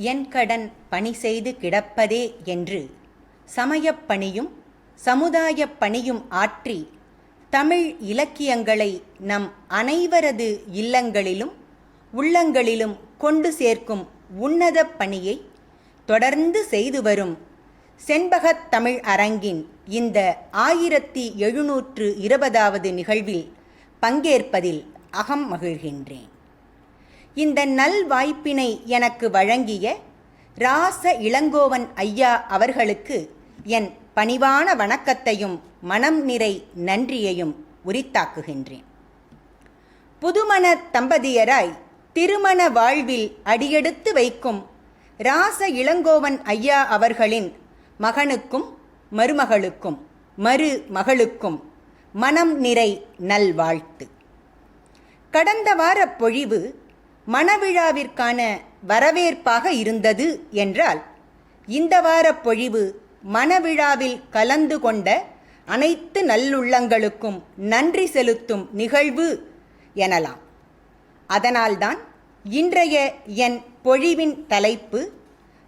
என் கடன் பணி செய்து கிடப்பதே என்று சமயப் பணியும் சமுதாயப் பணியும் ஆற்றி தமிழ் இலக்கியங்களை நம் அனைவரது இல்லங்களிலும் உள்ளங்களிலும் கொண்டு சேர்க்கும் உன்னத பணியை தொடர்ந்து செய்து வரும் செண்பகத் தமிழ் அரங்கின் இந்த ஆயிரத்தி எழுநூற்று இருபதாவது நிகழ்வில் பங்கேற்பதில் அகம் மகிழ்கின்றேன். இந்த நல் வாய்ப்பினை எனக்கு வழங்கிய ராச இளங்கோவன் ஐயா அவர்களுக்கு என் பணிவான வணக்கத்தையும் மனம் நிறை நன்றியையும் உரித்தாக்குகின்றேன். புதுமண தம்பதியராய் திருமண வாழ்வில் அடியெடுத்து வைக்கும் ராச இளங்கோவன் ஐயா அவர்களின் மகனுக்கும் மருமகளுக்கும் மறு மகளுக்கும் மனம் நிறை நல்வாழ்த்து. கடந்த வார பொழிவு மணவிழாவிற்கான வரவேற்பாக இருந்தது என்றால் இந்த வார பொழிவு மணவிழாவில் கலந்து கொண்ட அனைத்து நல்லுள்ளங்களுக்கும் நன்றி செலுத்தும் நிகழ்வு எனலாம். அதனால்தான் இன்றைய என் பொழிவின் தலைப்பு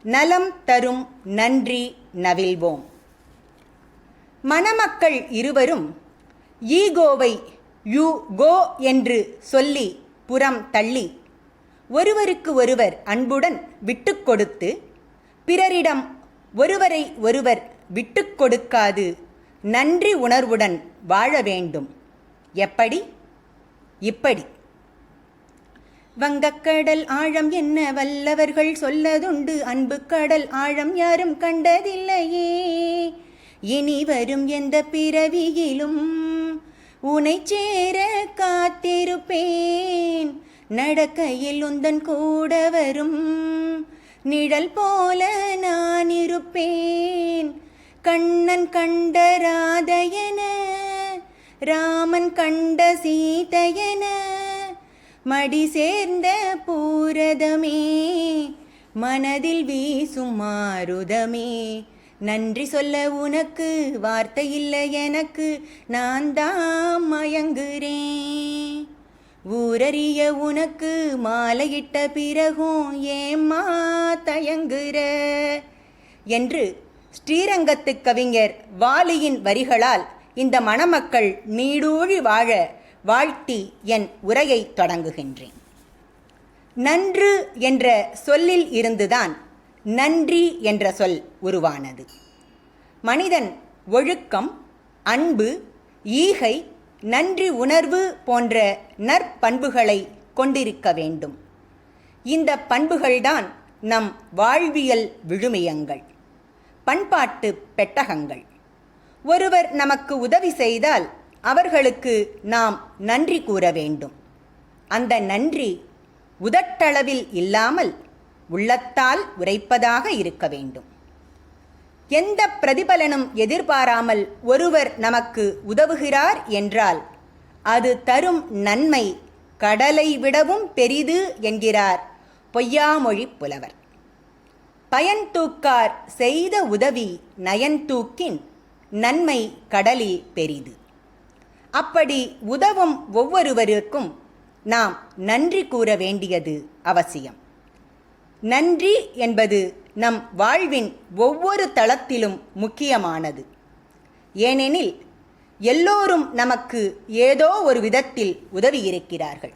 நலம் தரும் நன்றி நவில்வோம் மணமக்கள் இருவரும் ஈகோவை யூ கோ என்று சொல்லி புறம் தள்ளி ஒருவருக்கு ஒருவர் அன்புடன் விட்டுக்கொடுத்து பிறரிடம் ஒருவரை ஒருவர் விட்டுக்கொடுக்காது நன்றி உணர்வுடன் வாழ வேண்டும். எப்படி? இப்படி. வங்கக்கடல் ஆழம் என்ன வல்லவர்கள் சொல்லதுண்டு அன்பு கடல் ஆழம் யாரும் கண்டதில்லையே. இனி வரும் எந்த பிறவியிலும் உனை சேர காத்திருப்பேன். நடக்கையில் உந்தன் கூட வரும். நிழல் போல நான் இருப்பேன். கண்ணன் கண்ட ராதையன ராமன் கண்ட சீதையன மடி சேர்ந்த பூரதமே மனதில் வீசும் மாருதமே. நன்றி சொல்ல உனக்கு வார்த்தை இல்லை எனக்கு. நான் தான் மயங்குறேன் ஊரறிய உனக்கு மாலையிட்ட பிறகும் ஏம்மா தயங்குற? என்று ஸ்ரீரங்கத்து கவிஞர் வாலியின் வரிகளால் இந்த மணமக்கள் நீடூழி வாழ வாழ்த்தி என் உரையை தொடங்குகின்றேன். நன்று என்ற சொல்லில் இருந்துதான் நன்றி என்ற சொல் உருவானது. மனிதன் ஒழுக்கம் அன்பு ஈகை நன்றி உணர்வு போன்ற நற்பண்புகளை கொண்டிருக்க வேண்டும். இந்த பண்புகள்தான் நம் வாழ்வியல் விழுமியங்கள் பண்பாட்டு பெட்டகங்கள். ஒருவர் நமக்கு உதவி செய்தால் அவர்களுக்கு நாம் நன்றி கூற வேண்டும். அந்த நன்றி உதட்டளவில் இல்லாமல் உள்ளத்தால் உரைப்பதாக இருக்க வேண்டும். எந்த பிரதிபலனும் எதிர்பாராமல் ஒருவர் நமக்கு உதவுகிறார் என்றால் அது தரும் நன்மை கடலை விடவும் பெரிது என்கிறார் பொய்யாமொழி புலவர். பயன் தூக்கார் செய்த உதவி நயன் தூக்கின் நன்மை கடலே பெரிது. அப்படி உதவும் ஒவ்வொருவருக்கும் நாம் நன்றி கூற வேண்டியது அவசியம். நன்றி என்பது நம் வாழ்வின் ஒவ்வொரு தளத்திலும் முக்கியமானது. ஏனெனில் எல்லோரும் நமக்கு ஏதோ ஒரு விதத்தில் உதவி இருக்கிறார்கள்.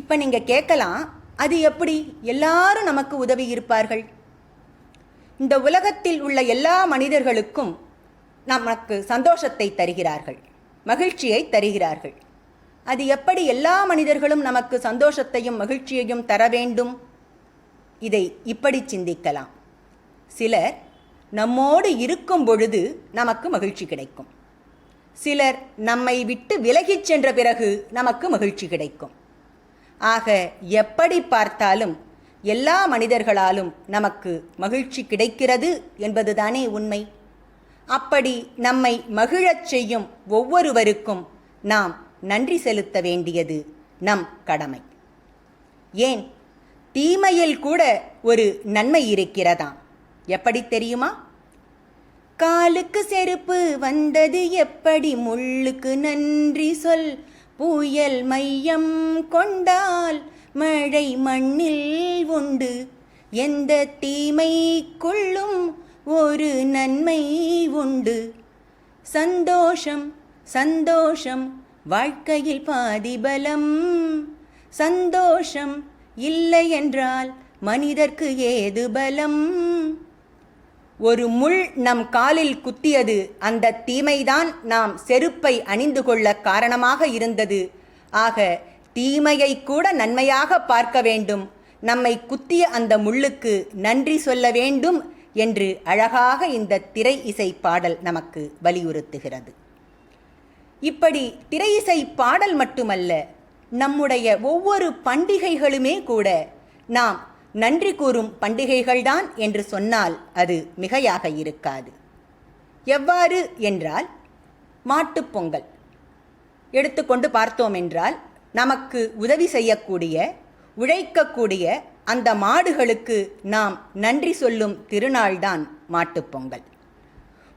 இப்போ நீங்கள் கேட்கலாம் அது எப்படி எல்லாரும் நமக்கு உதவி இருப்பார்கள்? இந்த உலகத்தில் உள்ள எல்லா மனிதர்களுக்கும் நமக்கு சந்தோஷத்தை தருகிறார்கள் மகிழ்ச்சியை தருகிறார்கள். அது எப்படி எல்லா மனிதர்களும் நமக்கு சந்தோஷத்தையும் மகிழ்ச்சியையும் தர வேண்டும்? இதை இப்படி சிந்திக்கலாம். சிலர் நம்மோடு இருக்கும் பொழுது நமக்கு மகிழ்ச்சி கிடைக்கும். சிலர் நம்மை விட்டு விலகிச் சென்ற பிறகு நமக்கு மகிழ்ச்சி கிடைக்கும். ஆக எப்படி பார்த்தாலும் எல்லா மனிதர்களாலும் நமக்கு மகிழ்ச்சி கிடைக்கிறது என்பதுதானே உண்மை. அப்படி நம்மை மகிழச் செய்யும் ஒவ்வொருவருக்கும் நாம் நன்றி செலுத்த வேண்டியது நம் கடமை. ஏன்? தீமையில் கூட ஒரு நன்மை இருக்கிறதாம் எப்படி தெரியுமா? காலுக்கு செருப்பு வந்தது எப்படி? முள்ளுக்கு நன்றி சொல். புயல் மையம் கொண்டால் மழை மண்ணில் உண்டு. எந்த தீமைக்குள்ளும் ஒரு நன்மை உண்டு. சந்தோஷம் சந்தோஷம். வாழ்க்கையில் பாதிபலம். சந்தோஷம் இல்லை என்றால் மனிதர்க்கு ஏது பலம்? ஒரு முள் நம் காலில் குத்தியது அந்த தீமைதான் நாம் செருப்பை அணிந்து கொள்ள காரணமாக இருந்தது. ஆக தீமையை கூட நன்மையாக பார்க்க வேண்டும். நம்மை குத்திய அந்த முள்ளுக்கு நன்றி சொல்ல வேண்டும் என்று அழகாக இந்த திரை இசை பாடல் நமக்கு வலியுறுத்துகிறது. இப்படி திரை இசை பாடல் மட்டுமல்ல நம்முடைய ஒவ்வொரு பண்டிகைகளுமே கூட நாம் நன்றி கூறும் பண்டிகைகள்தான் என்று சொன்னால் அது மிகையாக இருக்காது. எவ்வாறு என்றால் மாட்டுப்பொங்கல் எடுத்துக்கொண்டு பார்த்தோம் என்றால் நமக்கு உதவி செய்யக்கூடிய உழைக்கக்கூடிய அந்த மாடுகளுக்கு நாம் நன்றி சொல்லும் திருநாள்தான் மாட்டுப்பொங்கல்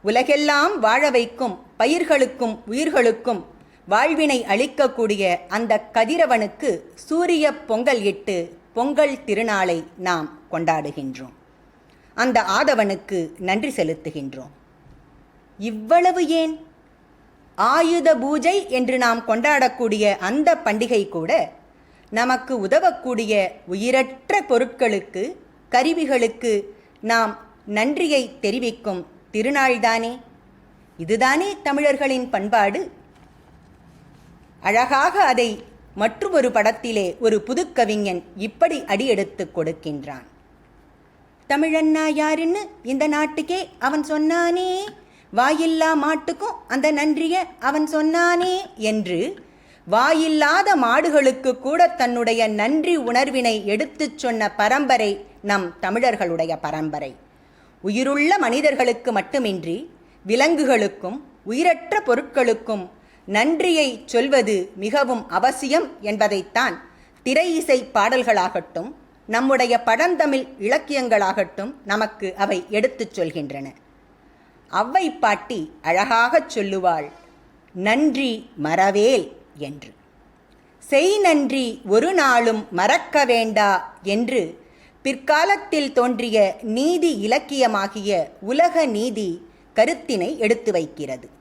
உலகெல்லாம் வாழ வைக்கும் பயிர்களுக்கும் உயிர்களுக்கும் வாழ்வினை அளிக்கக்கூடிய அந்த கதிரவனுக்கு சூரிய பொங்கல் இட்டு பொங்கல் திருநாளை நாம் கொண்டாடுகின்றோம். அந்த ஆதவனுக்கு நன்றி செலுத்துகின்றோம். இவ்வளவு ஏன்? ஆயுத பூஜை என்று நாம் கொண்டாடக்கூடிய அந்த பண்டிகை கூட நமக்கு உதவக்கூடிய உயிரற்ற பொருட்களுக்கு கருவிகளுக்கு நாம் நன்றியை தெரிவிக்கும் திருநாள்தானே. இதுதானே தமிழர்களின் பண்பாடு? அழகாக அதை மற்றொரு படத்திலே ஒரு புதுக்கவிஞன் இப்படி அடியெடுத்து கொடுக்கின்றான். தமிழண்ணா யாருன்னு இந்த நாட்டுக்கே அவன் சொன்னானே. வாயில்லா மாட்டுக்கும் அந்த நன்றிய அவன் சொன்னானே என்று வாயில்லாத மாடுகளுக்கு கூட தன்னுடைய நன்றி உணர்வினை எடுத்துச் சொன்ன பரம்பரை நம் தமிழர்களுடைய பரம்பரை. உயிருள்ள மனிதர்களுக்கு மட்டுமின்றி விலங்குகளுக்கும் உயிரற்ற பொருட்களுக்கும் நன்றியை சொல்வது மிகவும் அவசியம் என்பதைத்தான் திரை இசை பாடல்களாகட்டும் நம்முடைய பழந்தமிழ் இலக்கியங்களாகட்டும் நமக்கு அவை எடுத்துச் சொல்கின்றன. அவ்வை பாட்டி அழகாகச் சொல்லுவாள் நன்றி மறவேல் என்று. செய் நன்றி ஒரு நாளும் மறக்க வேண்டா என்று பிற்காலத்தில் தோன்றிய நீதி இலக்கியமாகிய உலக நீதி கருத்தினை எடுத்து வைக்கிறது.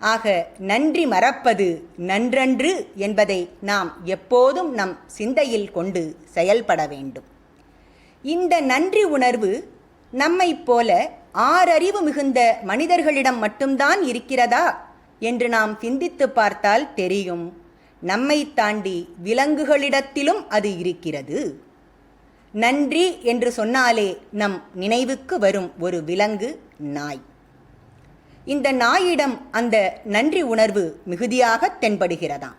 ஆக நன்றி மறப்பது நன்றன்று என்பதை நாம் எப்போதும் நம் சிந்தையில் கொண்டு செயல்பட வேண்டும். இந்த நன்றி உணர்வு நம்மைப் போல ஆறறிவு மிகுந்த மனிதர்களிடம் மட்டும்தான் இருக்கிறதா என்று நாம் சிந்தித்து பார்த்தால் தெரியும். நம்மை தாண்டி விலங்குகளிடத்திலும் அது இருக்கிறது. நன்றி என்று சொன்னாலே நம் நினைவுக்கு வரும் ஒரு விலங்கு நாய். இந்த நாயிடம் அந்த நன்றி உணர்வு மிகுதியாக தென்படுகிறதாம்.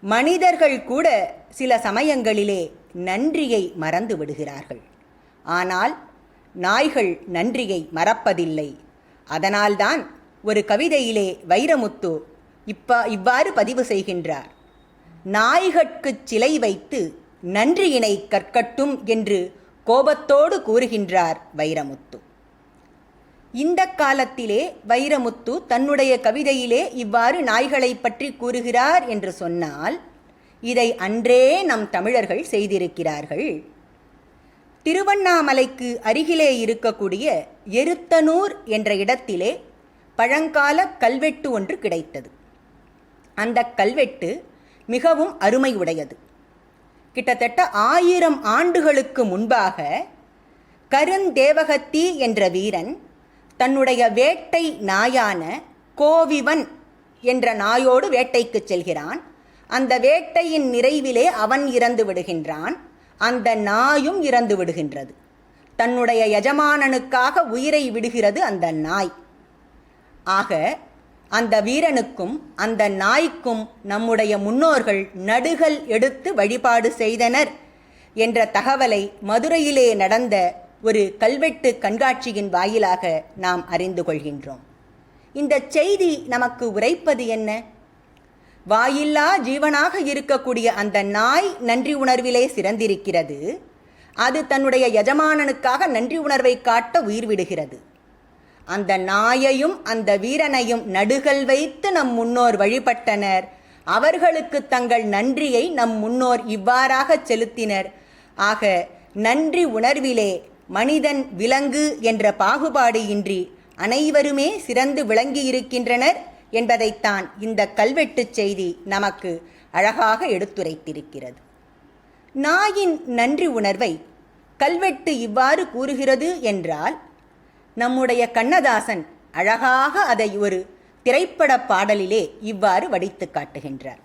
மனிதர்கள் கூட சில சமயங்களிலே நன்றியை மறந்து விடுகிறார்கள். ஆனால் நாய்கள் நன்றியை மறப்பதில்லை. அதனால்தான் ஒரு கவிதையிலே வைரமுத்து இப்ப இவ்வாறு பதிவு செய்கின்றார். நாய்கட்குச் சிலை வைத்து நன்றியினை கற்கட்டும் என்று கோபத்தோடு கூறுகின்றார் வைரமுத்து. இந்த காலத்திலே வைரமுத்து தன்னுடைய கவிதையிலே இவ்வாறு நாய்களை பற்றி கூறுகிறார் என்று சொன்னால் இதை அன்றே நம் தமிழர்கள் செய்திருக்கிறார்கள். திருவண்ணாமலைக்கு அருகிலே இருக்கக்கூடிய எருத்தனூர் என்ற இடத்திலே பழங்கால கல்வெட்டு ஒன்று கிடைத்தது. அந்த கல்வெட்டு மிகவும் அருமை உடையது கிட்டத்தட்ட ஆயிரம் ஆண்டுகளுக்கு முன்பாக கருந்தேவகத்தி என்ற வீரன் தன்னுடைய வேட்டை நாயான கோவிவன் என்ற நாயோடு வேட்டைக்கு செல்கிறான். அந்த வேட்டையின் நிறைவிலே அவன் இறந்து விடுகின்றான். அந்த நாயும் இறந்து விடுகின்றது. தன்னுடைய எஜமானனுக்காக உயிரை விடுகிறது அந்த நாய். ஆக அந்த வீரனுக்கும் அந்த நாய்க்கும் நம்முடைய முன்னோர்கள் நடுகள் எடுத்து வழிபாடு செய்தனர் என்ற தகவலை மதுரையிலே நடந்த ஒரு கல்வெட்டு கண்காட்சியின் வாயிலாக நாம் அறிந்து கொள்கின்றோம். இந்த செய்தி நமக்கு உரைப்பது என்ன? வாயில்லா ஜீவனாக இருக்கக்கூடிய அந்த நாய் நன்றி உணர்விலே சிறந்திருக்கிறது. அது தன்னுடைய எஜமானனுக்காக நன்றி உணர்வை காட்ட உயிர் விடுகிறது அந்த நாயையும் அந்த வீரனையும் நடுகள் வைத்து நம் முன்னோர் வழிபட்டனர். அவர்களுக்கு தங்கள் நன்றியை நம் முன்னோர் இவ்வாறாக செலுத்தினர். ஆக நன்றி உணர்விலே மனிதன் விலங்கு என்ற பாகுபாடு இன்றி அனைவருமே சிறந்து விளங்கியிருக்கின்றனர் என்பதைத்தான் இந்த கல்வெட்டுச் செய்தி நமக்கு அழகாக எடுத்துரைத்திருக்கிறது. நாயின் நன்றி உணர்வை கல்வெட்டு இவ்வாறு கூறுகிறது என்றால் நம்முடைய கண்ணதாசன் அழகாக அதை ஒரு திரைப்பட பாடலிலே இவ்வாறு வடித்து காட்டுகின்றார்.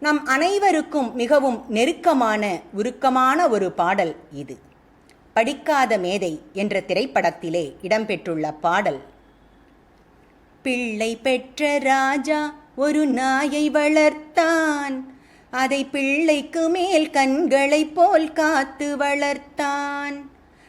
நம் அனைவருக்கும் மிகவும் நெருக்கமான உருக்கமான ஒரு பாடல் இது. படிக்காத மேதை என்ற திரைப்படத்திலே இடம்பெற்றுள்ள பாடல். பிள்ளை பெற்ற ராஜா ஒரு நாயை வளர்த்தான். அதை பிள்ளைக்கு மேல் கண்களைப் போல் காத்து வளர்த்தான்.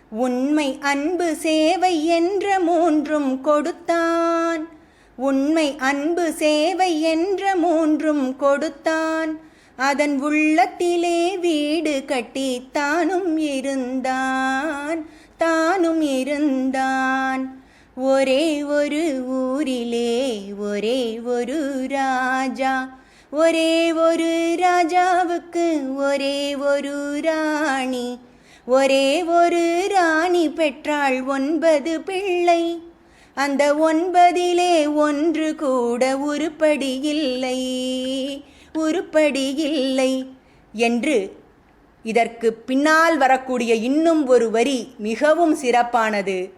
உண்மை அன்பு சேவை என்ற மூன்றும் கொடுத்தான். உண்மை அன்பு சேவை என்ற மூன்றும் கொடுத்தான். அதன் உள்ளத்திலே வீடு கட்டி தானும் இருந்தான் தானும் இருந்தான். ஒரே ஒரு ஊரிலே ஒரே ஒரு ராஜா. ஒரே ஒரு ராஜாவுக்கு ஒரே ஒரு ராணி. ஒரே ஒரு ராணி பெற்றாள் ஒன்பது பிள்ளை. அந்த ஒன்பதிலே ஒன்று கூட உருப்படி இல்லை. உருப்படி இல்லை என்று இதற்கு பின்னால் வரக்கூடிய இன்னும் ஒரு வரி மிகவும் சிறப்பானது.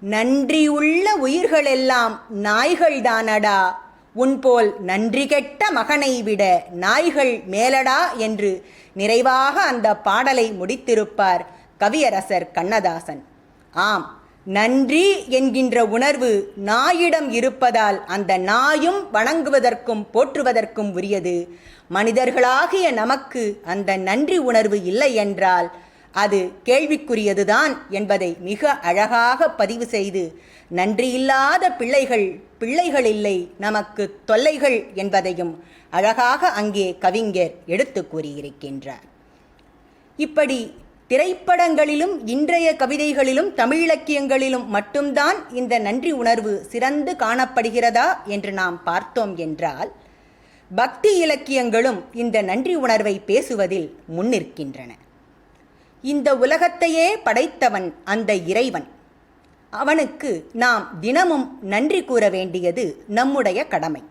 நன்றியுள்ள உயிர்களெல்லாம் நாய்கள்தானடா உன்போல் நன்றி கெட்ட மகனை விட நாய்கள் மேலடா என்று நிறைவாக அந்த பாடலை முடித்திருப்பார் கவியரசர் கண்ணதாசன். ஆம் நன்றி என்கின்ற உணர்வு நாயிடம் இருப்பதால் அந்த நாயும் வணங்குவதற்கும் போற்றுவதற்கும் உரியது. மனிதர்களாகிய நமக்கு அந்த நன்றி உணர்வு இல்லை என்றால் அது கேள்விக்குரியதுதான் என்பதை மிக அழகாக பதிவு செய்து நன்றியில்லாத பிள்ளைகள் பிள்ளைகள் இல்லை நமக்கு தொல்லைகள் என்பதையும் அழகாக அங்கே கவிஞர் எடுத்து கூறியிருக்கின்றார். இப்படி திரைப்படங்களிலும் இன்றைய கவிதைகளிலும் தமிழிலக்கியங்களிலும் மட்டும்தான் இந்த நன்றி உணர்வு சிறந்து காணப்படுகிறதா என்று நாம் பார்த்தோம் என்றால் பக்தி இலக்கியங்களும் இந்த நன்றி உணர்வை பேசுவதில் முன்னிற்கின்றன. இந்த உலகத்தையே படைத்தவன் அந்த இறைவன். அவனுக்கு நாம் தினமும் நன்றி கூற வேண்டியது நம்முடைய கடமை.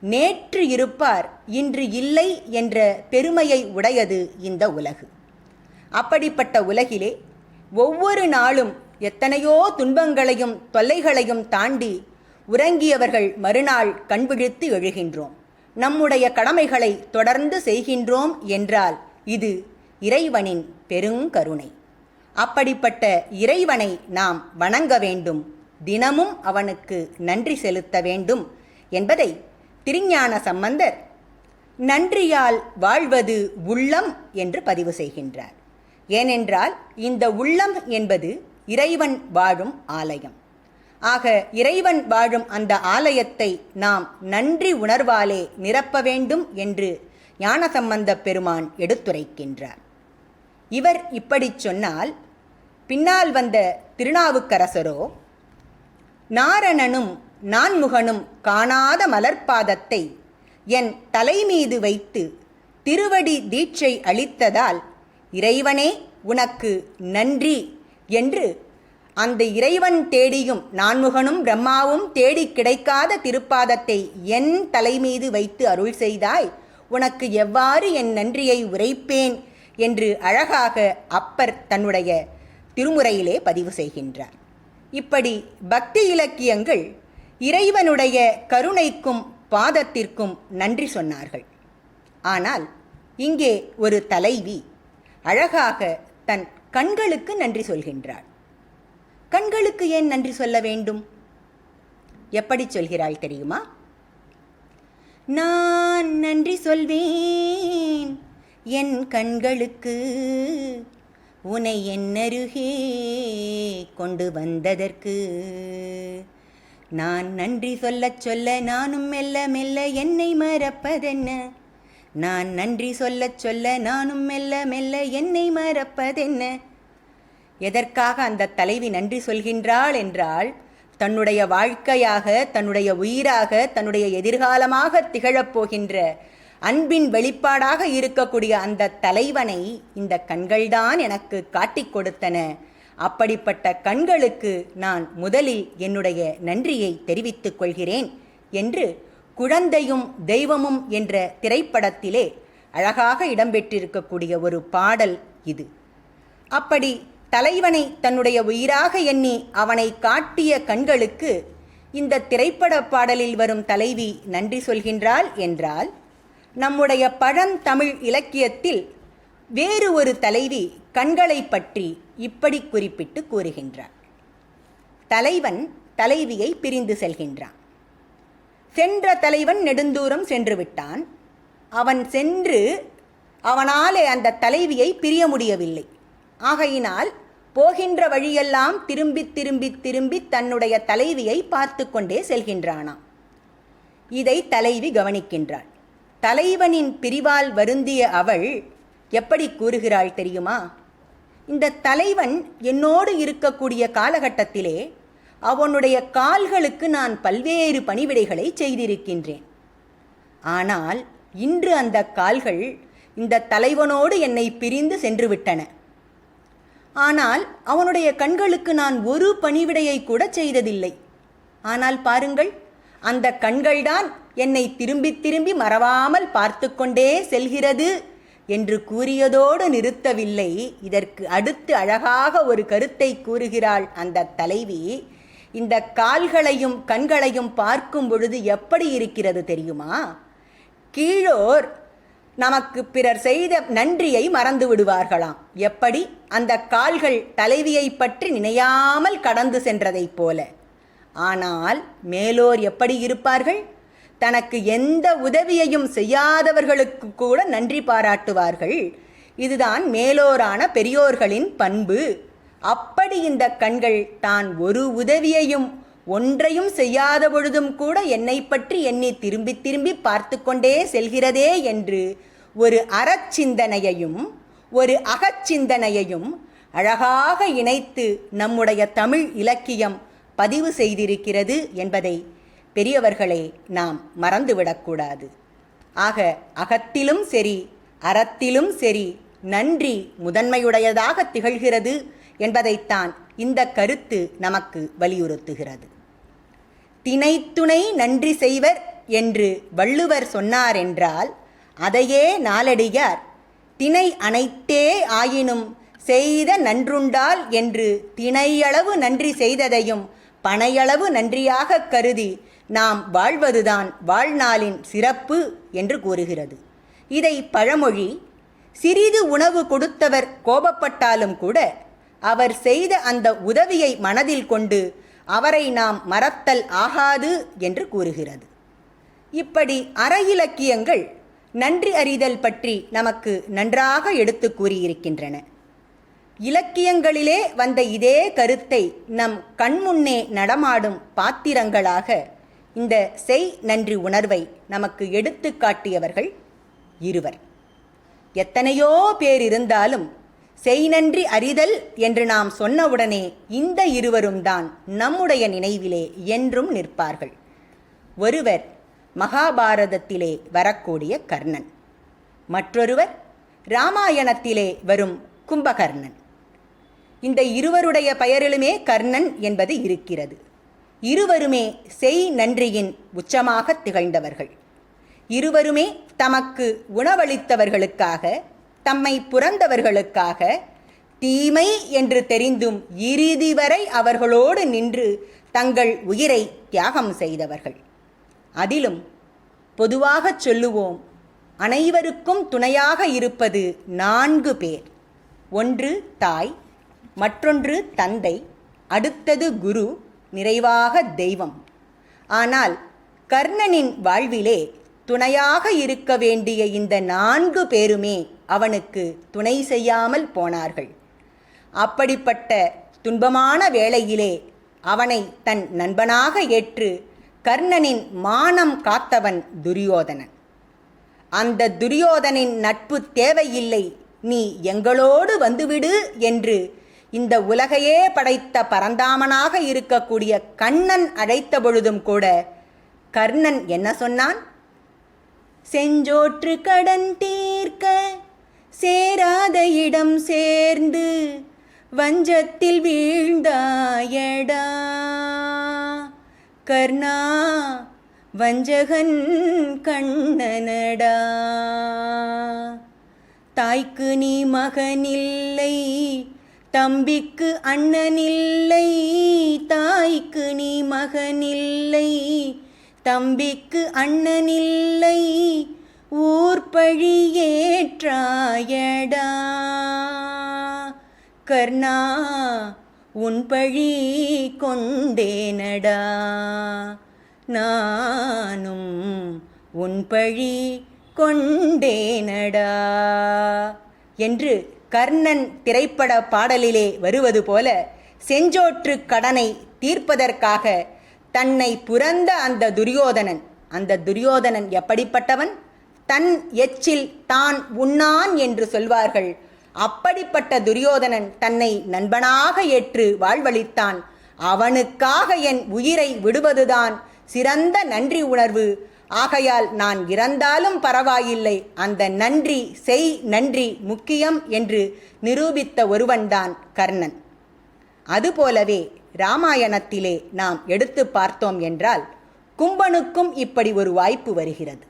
நேற்று இருப்பார் இன்று இல்லை என்ற பெருமையை உடையது இந்த உலகு. அப்படிப்பட்ட உலகிலே ஒவ்வொரு நாளும் எத்தனையோ துன்பங்களையும் தொல்லைகளையும் தாண்டி உறங்கியவர்கள் மறுநாள் கண்பிழித்து எழுகின்றோம். நம்முடைய கடமைகளை தொடர்ந்து செய்கின்றோம் என்றால் இது இறைவனின் பெருங்கருணை. அப்படிப்பட்ட இறைவனை நாம் வணங்க வேண்டும். தினமும் அவனுக்கு நன்றி செலுத்த வேண்டும் என்பதை திருஞான சம்பந்தர் நன்றியால் வாழ்வது உள்ளம் என்று பதிவு செய்கின்றார். ஏனென்றால் இந்த உள்ளம் என்பது இறைவன் வாழும் ஆலயம். ஆக இறைவன் வாழும் அந்த ஆலயத்தை நாம் நன்றி உணர்வாலே நிரப்ப வேண்டும் என்று ஞானசம்பந்த பெருமான் எடுத்துரைக்கின்றார். இவர் இப்படி சொன்னால் பின்னால் வந்த திருநாவுக்கரசரோ நாரணனும் நான்முகனும் காணாத மலர்பாதத்தை என் தலைமீது வைத்து திருவடி தீட்சை அளித்ததால் இறைவனே உனக்கு நன்றி என்று அந்த இறைவன் தேடியும் நான்முகனும் பிரம்மாவும் தேடி கிடைக்காத திருப்பாதத்தை என் தலைமீது வைத்து அருள் செய்தாய். உனக்கு எவ்வாறு என் நன்றியை உரைப்பேன் என்று அழகாக அப்பர் தன்னுடைய திருமுறையிலே பதிவு செய்கின்றார். இப்படி பக்தி இலக்கியங்கள் இறைவனுடைய கருணைக்கும் பாதத்திற்கும் நன்றி சொன்னார்கள். ஆனால் இங்கே ஒரு தலைவி அழகாக தன் கண்களுக்கு நன்றி சொல்கின்றாள். கண்களுக்கு ஏன் நன்றி சொல்ல வேண்டும்? எப்படி சொல்கிறாள் தெரியுமா? நான் நன்றி சொல்வேன் என் கண்களுக்கு உனை என்னருகே கொண்டு வந்ததற்கு. நான் நன்றி சொல்லச் சொல்ல நானும் மெல்ல மெல்ல என்னை மறப்பதென்ன? நான் நன்றி சொல்லச் சொல்ல நானும் மெல்ல மெல்ல என்னை மறப்பதென்ன? எதற்காக அந்த தலைவி நன்றி சொல்கின்றாள் என்றால் தன்னுடைய வாழ்க்கையாக தன்னுடைய உயிராக தன்னுடைய எதிர்காலமாக திகழப் போகின்ற அன்பின் வெளிப்பாடாக இருக்கக்கூடிய அந்த தலைவனை இந்த கண்கள்தான் எனக்கு காட்டிக் கொடுத்தன. அப்படிப்பட்ட கண்களுக்கு நான் முதலில் என்னுடைய நன்றியை தெரிவித்துக் கொள்கிறேன் என்று குழந்தையும் தெய்வமும் என்ற திரைப்படத்திலே அழகாக இடம்பெற்றிருக்கக்கூடிய ஒரு பாடல் இது. அப்படி தலைவனை தன்னுடைய உயிராக எண்ணி அவனை காட்டிய கண்களுக்கு இந்த திரைப்பட பாடலில் வரும் தலைவி நன்றி சொல்கின்றாள் என்றால் நம்முடைய பழந்தமிழ் இலக்கியத்தில் வேறு ஒரு தலைவி கண்களை பற்றி இப்படி குறிப்பிட்டு கூறுகின்றார் தலைவன் தலைவியை பிரிந்து செல்கின்றான். சென்ற தலைவன் நெடுந்தூரம் சென்று விட்டான் அவன் சென்று அவனாலே அந்த தலைவியை பிரிய முடியவில்லை. ஆகையினால் போகின்ற வழியெல்லாம் திரும்பி திரும்பி திரும்பி தன்னுடைய தலைவியை பார்த்து கொண்டே செல்கின்றானாம். இதை தலைவி கவனிக்கின்றாள். தலைவனின் பிரிவால் வருந்திய அவள் எப்படி கூறுகிறாள் தெரியுமா? இந்த தலைவன் என்னோடு இருக்கக்கூடிய காலகட்டத்திலே அவனுடைய கால்களுக்கு நான் பல்வேறு பணிவிடைகளை செய்திருக்கின்றேன். ஆனால் இன்று அந்த கால்கள் இந்த தலைவனோடு என்னை பிரிந்து சென்று விட்டன ஆனால் அவனுடைய கண்களுக்கு நான் ஒரு பணிவிடையை கூட செய்ததில்லை. ஆனால் பாருங்கள் அந்த கண்கள்தான் என்னை திரும்பி திரும்பி மறவாமல் பார்த்து கொண்டே செல்கிறது என்று கூறியதோடு நிறுத்தவில்லை. இதற்கு அடுத்து அழகாக ஒரு கருத்தை கூறுகிறாள் அந்த தலைவி இந்த கால்களையும் கண்களையும் பார்க்கும் பொழுது எப்படி இருக்கிறது தெரியுமா? கீழோர் நமக்கு பிறர் செய்த நன்றியை மறந்து விடுவார்களாம். எப்படி? அந்த கால்கள் தலைவியை பற்றி நினையாமல் கடந்து சென்றதைப் போல. ஆனால் மேலோர் எப்படி இருப்பார்கள்? தனக்கு எந்த உதவியையும் செய்யாதவர்களுக்கு கூட நன்றி பாராட்டுவார்கள். இதுதான் மேலோரான பெரியோர்களின் பண்பு. அப்படி இந்த கண்கள் தான் ஒரு உதவியையும் ஒன்றையும் செய்யாத பொழுதும் கூட என்னை பற்றி எண்ணி திரும்பி திரும்பி பார்த்து கொண்டே செல்கிறதே என்று ஒரு அறச்சிந்தனையையும் ஒரு அகச்சிந்தனையையும் அழகாக இணைத்து நம்முடைய தமிழ் இலக்கியம் பதிவு செய்திருக்கிறது என்பதை பெரியவர்களே நாம் மறந்துவிடக்கூடாது. ஆக அகத்திலும் சரி அறத்திலும் சரி நன்றி முதன்மையுடையதாக திகழ்கிறது. என்பதைத்தான் இந்த கருத்து நமக்கு வலியுறுத்துகிறது. திணைத்துணை நன்றி செய்வர் என்று வள்ளுவர் சொன்னார் என்றால் அதையே நாளடியார் திணை அனைத்தே ஆயினும் செய்த நன்றுண்டால் என்று திணையளவு நன்றி செய்ததையும் பனையளவு நன்றியாக கருதி நாம் வாழ்வதுதான் வாழ்நாளின் சிறப்பு என்று கூறுகிறது. இதை பழமொழி சிறிது உணவு கொடுத்தவர் கோபப்பட்டாலும் கூட அவர் செய்த அந்த உதவியை மனதில் கொண்டு அவரை நாம் மறத்தல் ஆகாது என்று கூறுகிறது. இப்படி அற இலக்கியங்கள் நன்றி அறிதல் பற்றி நமக்கு நன்றாக எடுத்து கூறியிருக்கின்றன. இலக்கியங்களிலே வந்த இதே கருத்தை நம் கண்முன்னே நடமாடும் பாத்திரங்களாக இந்த செய் நன்றி உணர்வை நமக்கு எடுத்து காட்டியவர்கள் இருவர். எத்தனையோ பேர் இருந்தாலும் செய் நன்றி அறிதல் என்று நாம் சொன்னவுடனே இந்த இருவரும் தான் நம்முடைய நினைவிலே என்றும் நிற்பார்கள். ஒருவர் மகாபாரதத்திலே வரக்கூடிய கர்ணன். மற்றொருவர் ராமாயணத்திலே வரும் கும்பகர்ணன். இந்த இருவருடைய பெயரிலுமே கர்ணன் என்பது இருக்கிறது. இருவருமே செய் நன்றியின் உச்சமாக திகழ்ந்தவர்கள். இருவருமே தமக்கு உணவளித்தவர்களுக்காக தம்மை புறந்தவர்களுக்காக தீமை என்று தெரிந்தும் இறுதி வரை அவர்களோடு நின்று தங்கள் உயிரை தியாகம் செய்தவர்கள். அதிலும் பொதுவாகச் சொல்லுவோம் அனைவருக்கும் துணையாக இருப்பது நான்கு பேர். ஒன்று தாய் மற்றொன்று தந்தை அடுத்தது குரு நிறைவாக தெய்வம். ஆனால் கர்ணனின் வாழ்விலே துணையாக இருக்க வேண்டிய இந்த நான்கு பேருமே அவனுக்கு துணை செய்யாமல் போனார்கள். அப்படிப்பட்ட துன்பமான வேளையிலே அவனை தன் நண்பனாக ஏற்று கர்ணனின் மானம் காத்தவன் துரியோதனன். அந்த துரியோதனின் நட்பு தேவையில்லை நீ எங்களோடு வந்துவிடு என்று இந்த உலகையே படைத்த பரந்தாமனாக இருக்கக்கூடிய கண்ணன் அழைத்த பொழுதும் கூட கர்ணன் என்ன சொன்னான்? செஞ்சோற்று கடன் தீர்க்க சேராத இடம் சேர்ந்து வஞ்சத்தில் வீழ்ந்தாயடா. கர்ணா வஞ்சகன் கண்ணனடா. தாய்க்கு நீ மகனில்லை தம்பிக்கு அண்ணனில்லை தாய்க்கு நீ மகனில்லை தம்பிக்கு அண்ணனில்லை ஊர்பழியேற்றாயடா கர்ணா உன் பழி கொண்டேனடா. நானும் உன் பழி கொண்டேனடா. என்று கர்ணன் திரைப்பட பாடலிலே வருவது போல செஞ்சோற்று கடனை தீர்ப்பதற்காக தன்னை புரந்த அந்த துரியோதனன் அந்த துரியோதனன் எப்படிப்பட்டவன்? தன் எச்சில் தான் உண்ணான் என்று சொல்வார்கள். அப்படிப்பட்ட துரியோதனன் தன்னை நண்பனாக ஏற்று வாழ்வளித்தான் அவனுக்காக என் உயிரை விடுவதுதான் சிறந்த நன்றி உணர்வு. ஆகையால் நான் இறந்தாலும் பரவாயில்லை. அந்த நன்றி செய் நன்றி முக்கியம் என்று நிரூபித்த ஒருவன்தான் கர்ணன். அதுபோலவே ராமாயணத்திலே நாம் எடுத்து பார்த்தோம் என்றால் கும்பனுக்கும் இப்படி ஒரு வாய்ப்பு வருகிறது.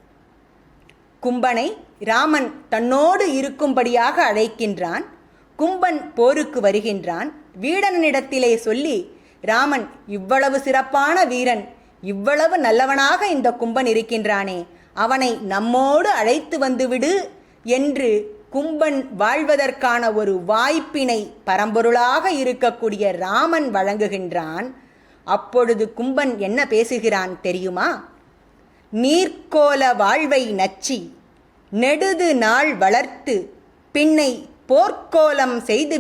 கும்பனை ராமன் தன்னோடு இருக்கும்படியாக அழைக்கின்றான். கும்பன் போருக்கு வருகின்றான். வீடனிடத்திலே சொல்லி ராமன் இவ்வளவு சிறப்பான வீரன் இவ்வளவு நல்லவனாக இந்த கும்பன் இருக்கின்றானே அவனை நம்மோடு அழைத்து வந்துவிடு என்று கும்பன் வாழ்வதற்கான ஒரு வாய்ப்பினை பரம்பொருளாக இருக்கக்கூடிய ராமன் வழங்குகின்றான். அப்பொழுது கும்பன் என்ன பேசுகிறான் தெரியுமா? நீர்க்கோல வாழ்வை நச்சி நெடுது நாள் வளர்த்து பின்னை போர்க்கோலம் செய்து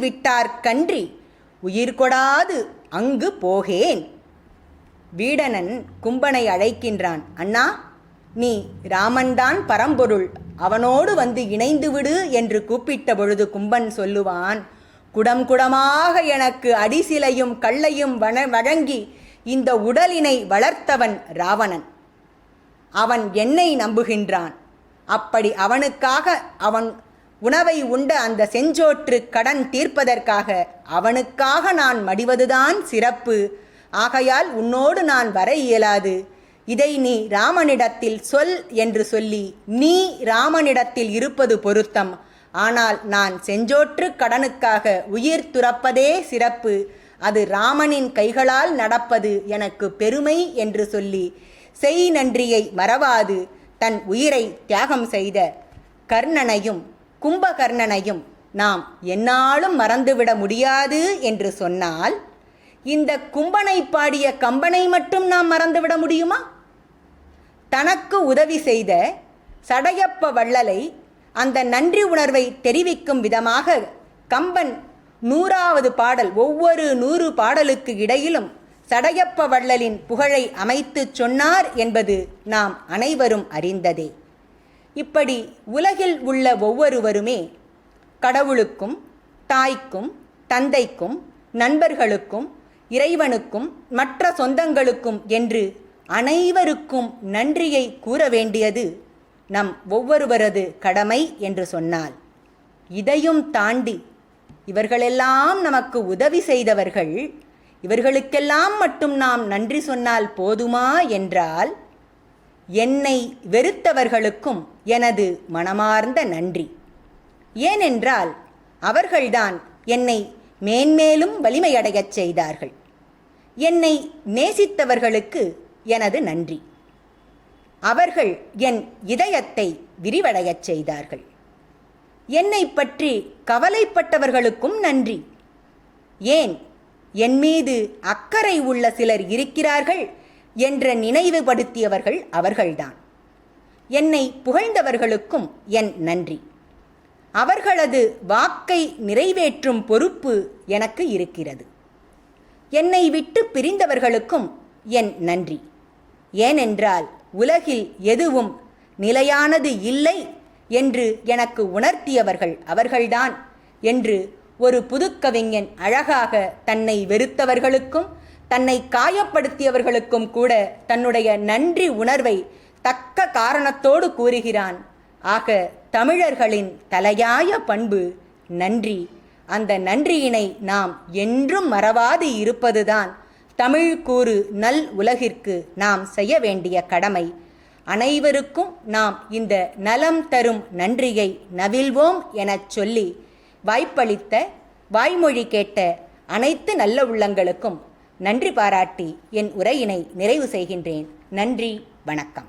கன்றி உயிர் கொடாது அங்கு போகேன். வீடனன் கும்பனை அழைக்கின்றான் அண்ணா நீ ராமன்தான் பரம்பொருள் அவனோடு வந்து இணைந்து விடு என்று கூப்பிட்ட பொழுது கும்பன் சொல்லுவான் குடம் குடமாக எனக்கு அடிசிலையும் கல்லையும் வன வழங்கி இந்த உடலினை வளர்த்தவன் ராவணன். அவன் என்னை நம்புகின்றான். அப்படி அவனுக்காக அவன் உணவை உண்ட அந்த செஞ்சோற்று கடன் தீர்ப்பதற்காக அவனுக்காக நான் மடிவதுதான் சிறப்பு. ஆகையால் உன்னோடு நான் வர இயலாது. இதை நீ ராமனிடத்தில் சொல் என்று சொல்லி நீ ராமனிடத்தில் இருப்பது பொருத்தம். ஆனால் நான் செஞ்சோற்று கடனுக்காக உயிர் துறப்பதே சிறப்பு. அது ராமனின் கைகளால் நடப்பது எனக்கு பெருமை என்று சொல்லி. செய் நன்றியை மறவாது. தன் உயிரை தியாகம் செய்த கர்ணனையும் கும்பகர்ணனையும் நாம் என்னாலும் மறந்துவிட முடியாது என்று சொன்னால் இந்த கும்பனை பாடிய கம்பனை மட்டும் நாம் மறந்துவிட முடியுமா? தனக்கு உதவி செய்த சடையப்ப வள்ளலை அந்த நன்றி உணர்வை தெரிவிக்கும் விதமாக கம்பன் நூறாவது பாடல் ஒவ்வொரு நூறு பாடலுக்கு இடையிலும் சடையப்ப வள்ளலின் புகழை அமைத்துச் சொன்னார் என்பது நாம் அனைவரும் அறிந்ததே. இப்படி உலகில் உள்ள ஒவ்வொருவருமே கடவுளுக்கும் தாய்க்கும் தந்தைக்கும் நண்பர்களுக்கும் இறைவனுக்கும் மற்ற சொந்தங்களுக்கும் என்று அனைவருக்கும் நன்றியை கூற வேண்டியது நம் ஒவ்வொருவரது கடமை என்று சொன்னால். இதையும் தாண்டி இவர்களெல்லாம் நமக்கு உதவி செய்தவர்கள் இவர்களுக்கெல்லாம் மட்டும் நாம் நன்றி சொன்னால் போதுமா என்றால் என்னை வெறுத்தவர்களுக்கும் எனது மனமார்ந்த நன்றி. ஏனென்றால் அவர்கள்தான் என்னை மேன்மேலும் வலிமையடையச் செய்தார்கள். என்னை நேசித்தவர்களுக்கு எனது நன்றி. அவர்கள் என் இதயத்தை விரிவடையச் செய்தார்கள். என்னை பற்றி கவலைப்பட்டவர்களுக்கும் நன்றி. ஏன் என் மீது அக்கறை உள்ள சிலர் இருக்கிறார்கள் என்ற நினைவுபடுத்தியவர்கள் அவர்கள்தான். என்னை புகழ்ந்தவர்களுக்கும் என் நன்றி. அவர்களது வாக்கை நிறைவேற்றும் பொறுப்பு எனக்கு இருக்கிறது. என்னை விட்டு பிரிந்தவர்களுக்கும் என் நன்றி. ஏனென்றால் உலகில் எதுவும் நிலையானது இல்லை என்று எனக்கு உணர்த்தியவர்கள் அவர்கள்தான் என்று ஒரு புதுக்கவிஞன் அழகாக தன்னை வெறுத்தவர்களுக்கும் தன்னை காயப்படுத்தியவர்களுக்கும் கூட தன்னுடைய நன்றி உணர்வை தக்க காரணத்தோடு கூறுகிறான். ஆக தமிழர்களின் தலையாய பண்பு நன்றி. அந்த நன்றியினை நாம் என்றும் மறவாது இருப்பதுதான் தமிழ் கூறு நல் உலகிற்கு நாம் செய்ய வேண்டிய கடமை. அனைவருக்கும் நாம் இந்த நலம் தரும் நன்றியை நவில்வோம் எனச் சொல்லி வாய்ப்பளித்த வாய்மொழி கேட்ட அனைத்து நல்ல உள்ளங்களுக்கும் நன்றி பாராட்டி என் உரையினை நிறைவு செய்கின்றேன். நன்றி வணக்கம்.